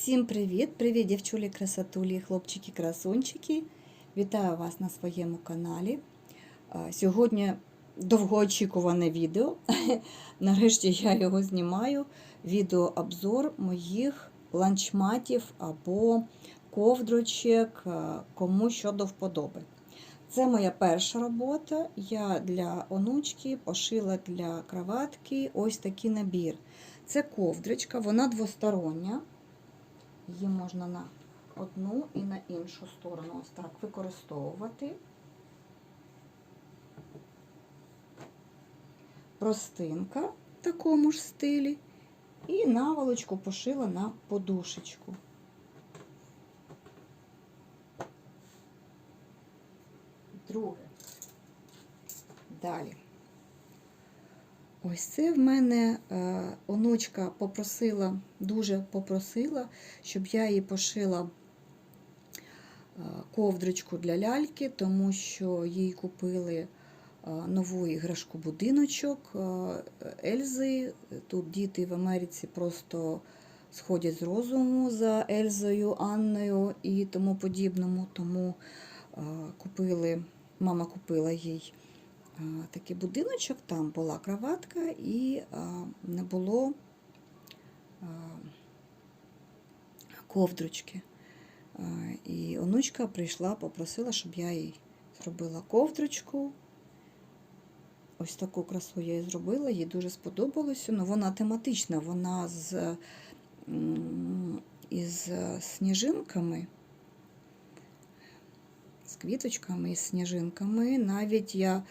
Всім привіт! Привіт, дівчулі, красотулі, хлопчики, красунчики. Вітаю вас на своєму каналі. Сьогодні довгоочікуване відео. Нарешті я його знімаю. Відеообзор моїх ланчматів або ковдрочок, а, кому що до вподоби. Це моя перша робота. Я для онучки пошила для кроватки ось такий набір. Це ковдрочка, вона двостороння. Її можна на одну і на іншу сторону ось так використовувати. Простинка в такому ж стилі. І наволочку пошила на подушечку. Друге. Далі. Ось це в мене е, онучка попросила, дуже попросила, щоб я їй пошила е, ковдрочку для ляльки, тому що їй купили е, нову іграшку будиночок Ельзи. Тут діти в Америці просто сходять з розуму за Ельзою, Анною і тому подібному. Тому купили, мама купила їй такий будиночок, там була кроватка і не було а, ковдрочки. І онучка прийшла, попросила, щоб я їй зробила ковдрочку. Ось таку красу я їй зробила, їй дуже сподобалося. Ну, вона тематична, вона з, із сніжинками з квіточками і сніжинками. Навіть я е,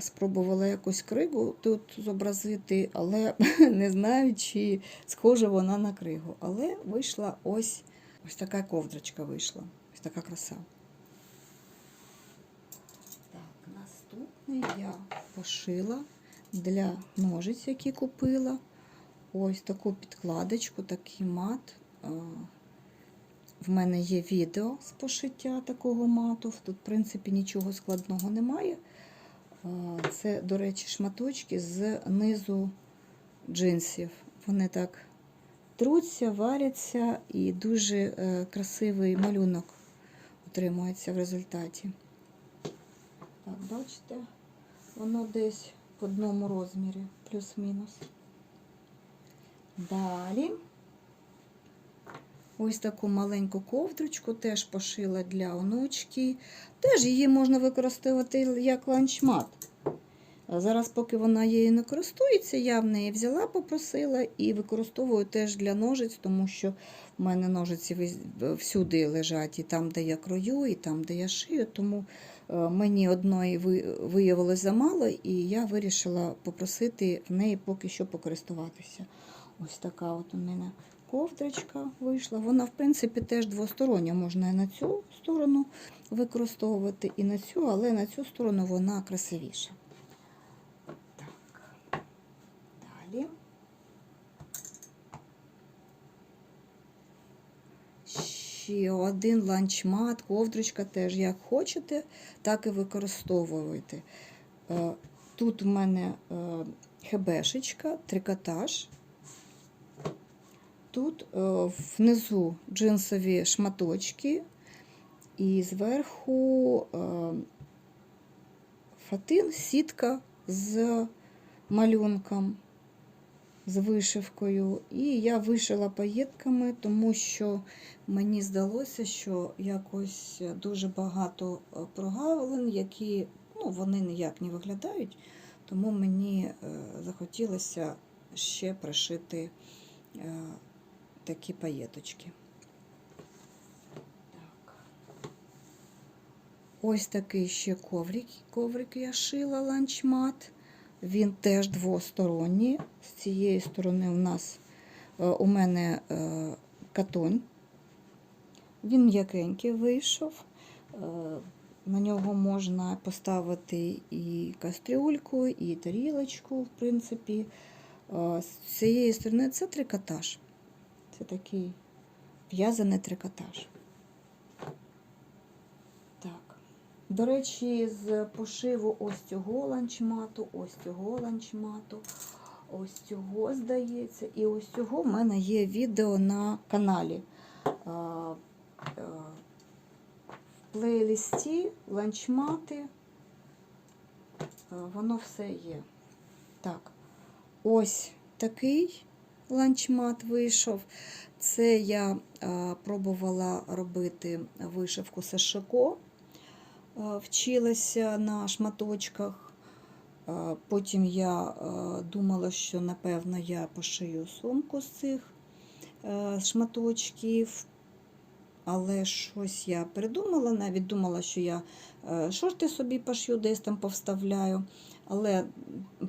спробувала якусь кригу тут зобразити, але не знаю, чи схожа вона на кригу. Але вийшла ось ось така ковдрочка вийшла. Ось така краса. Так, наступний я пошила для ножиць, які купила. Ось таку підкладочку, такий мат. Е, в мене є відео з пошиття такого мату. Тут, в принципі, нічого складного немає. Це, до речі, шматочки з низу джинсів. Вони так труться, варяться і дуже е, красивий малюнок отримується в результаті. Так, бачите, воно десь в одному розмірі, плюс-мінус. Далі. Ось таку маленьку ковдрочку теж пошила для онучки. Теж її можна використовувати як ланчмат. Зараз, поки вона її не користується, я в неї взяла, попросила і використовую теж для ножиць, тому що в мене ножиці всюди лежать, і там, де я крою, і там, де я шию. Тому е, мені одної виявилось замало, і я вирішила попросити в неї поки що покористуватися. Ось така от у мене ковдрочка вийшла. Вона, в принципі, теж двостороння. Можна і на цю сторону використовувати, і на цю, але на цю сторону вона красивіша. Так. Далі. Ще один ланчмат, ковдрочка теж як хочете, так і використовуєте. Е, Тут у мене е, хебешечка, трикотаж. Тут е, внизу джинсові шматочки, і зверху е, фатин, сітка з малюнком, з вишивкою. І я вишила паєтками, тому що мені здалося, що якось дуже багато е, які ну, вони ніяк не виглядають, тому мені захотілося ще пришити. Такі паєточки. Ось такий ще коврик, коврик я шила ланчмат. Він теж двосторонній. З цієї сторони у нас е, у мене е, катонь. Він м'якенький вийшов. Е, На нього можна поставити і кастрюльку, і тарілочку, в принципі. З цієї сторони це трикотаж. Це такий в'язаний трикотаж. Так. До речі, з пошиву ось цього ланчмату, ось цього ланчмату. ось цього, здається, і ось цього в мене є відео на каналі. В плейлисті ланчмати. Воно все є. Так, ось такий ланчмат вийшов. Це я пробувала робити вишивку Сашико. Вчилася на шматочках. Потім я думала, що напевно я пошию сумку з цих е, шматочків. Але щось я придумала, навіть думала, що я е, шорти собі пошью, десь там повставляю. Але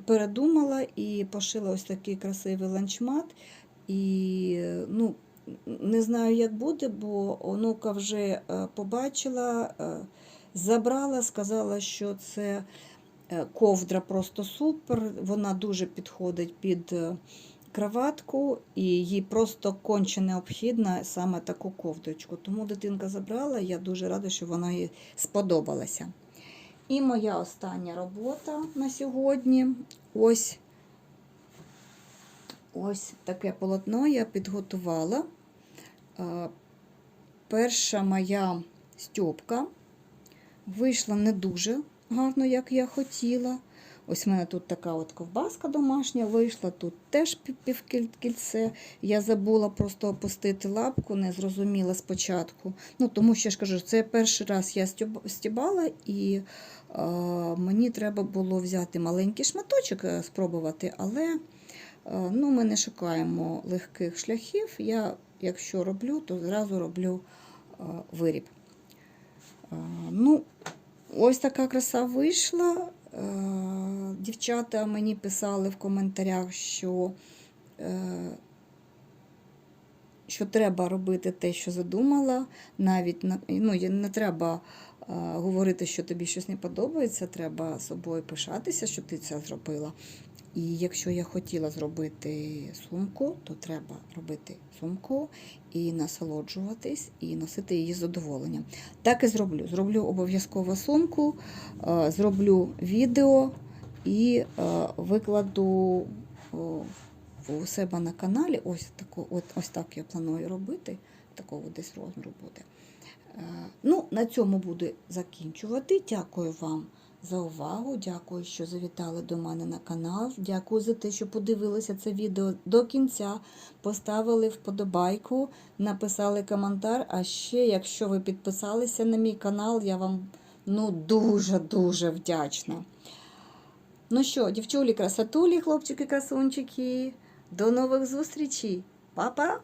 передумала і пошила ось такий красивий ланчмат. І ну, не знаю, як буде, бо онука вже е, побачила, е, забрала, сказала, що це е, ковдра просто супер. Вона дуже підходить під кроватку, і їй просто конче необхідна саме таку ковдрочку. Тому дитинка забрала, я дуже рада, що вона їй сподобалася. І моя остання робота на сьогодні. Ось ось таке полотно я підготувала. Е, Перша моя стьопка вийшла не дуже гарно, як я хотіла. Ось в мене тут така от ковбаска домашня вийшла, тут теж пів- півкільце. Я забула просто опустити лапку, не зрозуміла спочатку. Ну, тому що я ж кажу, це перший раз я стібала, і е, мені треба було взяти маленький шматочок, е, спробувати, але е, ну, ми не шукаємо легких шляхів. Я, якщо роблю, то зразу роблю е, виріб. Е, ну, ось така краса вийшла. Е, Дівчата мені писали в коментарях, що, е, що треба робити те, що задумала. Навіть ну, не треба е, говорити, що тобі щось не подобається, треба собою пишатися, що ти це зробила. І якщо я хотіла зробити сумку, то треба робити сумку і насолоджуватись, і носити її з задоволенням. Так і зроблю. Зроблю обов'язково сумку, е, зроблю відео і е, викладу о, у себе на каналі. Ось, таку, от, ось так я планую робити. Такого десь розміру буде. Е, Ну, на цьому буду закінчувати. Дякую вам за увагу. Дякую, що завітали до мене на канал. Дякую за те, що подивилися це відео до кінця. Поставили вподобайку, написали коментар. А ще, якщо ви підписалися на мій канал, я вам ну дуже-дуже вдячна. Ну що, дівчулі, красотулі, хлопчики, красунчики, до нових зустрічей. Па-па!